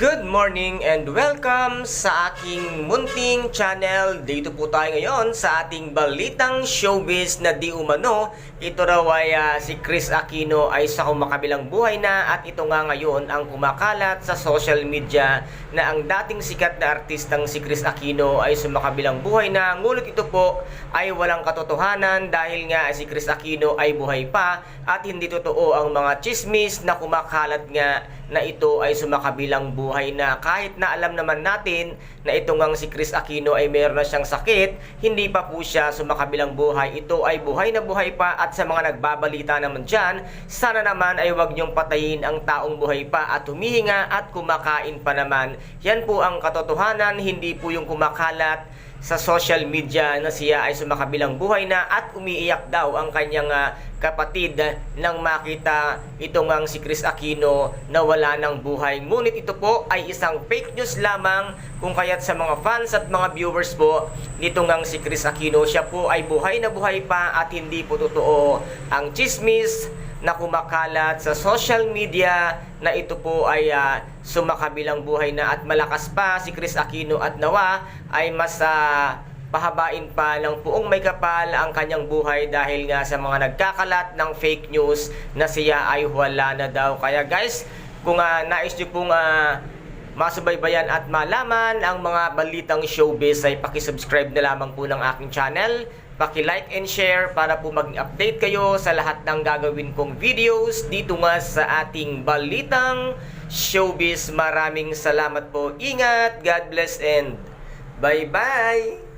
Good morning and welcome sa aking munting channel. Dito po tayo ngayon sa ating balitang showbiz na di umano. Ito raw ay ah, si Chris Aquino ay sa kumakabilang buhay na at ito nga ngayon ang kumakalat sa social media na ang dating sikat na artistang si Chris Aquino ay sumakabilang buhay na. Ngunit ito po ay walang katotohanan dahil nga si Chris Aquino ay buhay pa at hindi totoo ang mga chismis na kumakalat nga na ito ay sumakabilang buhay na kahit na alam naman natin na ito ngang si Chris Aquino ay meron na siyang sakit, hindi pa po siya sumakabilang buhay. Ito ay buhay na buhay pa at sa mga nagbabalita naman dyan, sana naman ay wag niyong patayin ang taong buhay pa at humihinga at kumakain pa naman. Yan po ang katotohanan, hindi po yung kumakalat sa social media na siya ay sumakabilang buhay na at umiiyak daw ang kanyang ah, kapatid nang makita itong ang si Chris Aquino na wala ng buhay. Ngunit ito po ay isang fake news lamang kung kaya't sa mga fans at mga viewers po nitong ang si Chris Aquino siya po ay buhay na buhay pa at hindi po totoo ang chismis na kumakalat sa social media na ito po ay ah, sumakabilang buhay na at malakas pa si Chris Aquino at nawa ay mas ah, pahabain pa ng puong may kapal ang kanyang buhay dahil nga sa mga nagkakalat ng fake news na siya ay wala na daw. Kaya guys, kung ah, nais nyo pong ah, masubaybayan at malaman ang mga balitang showbiz ay pakisubscribe na lamang po ng aking channel. Paki-like and share para po mag-update kayo sa lahat ng gagawin kong videos dito nga sa ating balitang showbiz. Maraming salamat po. Ingat, God bless and bye-bye!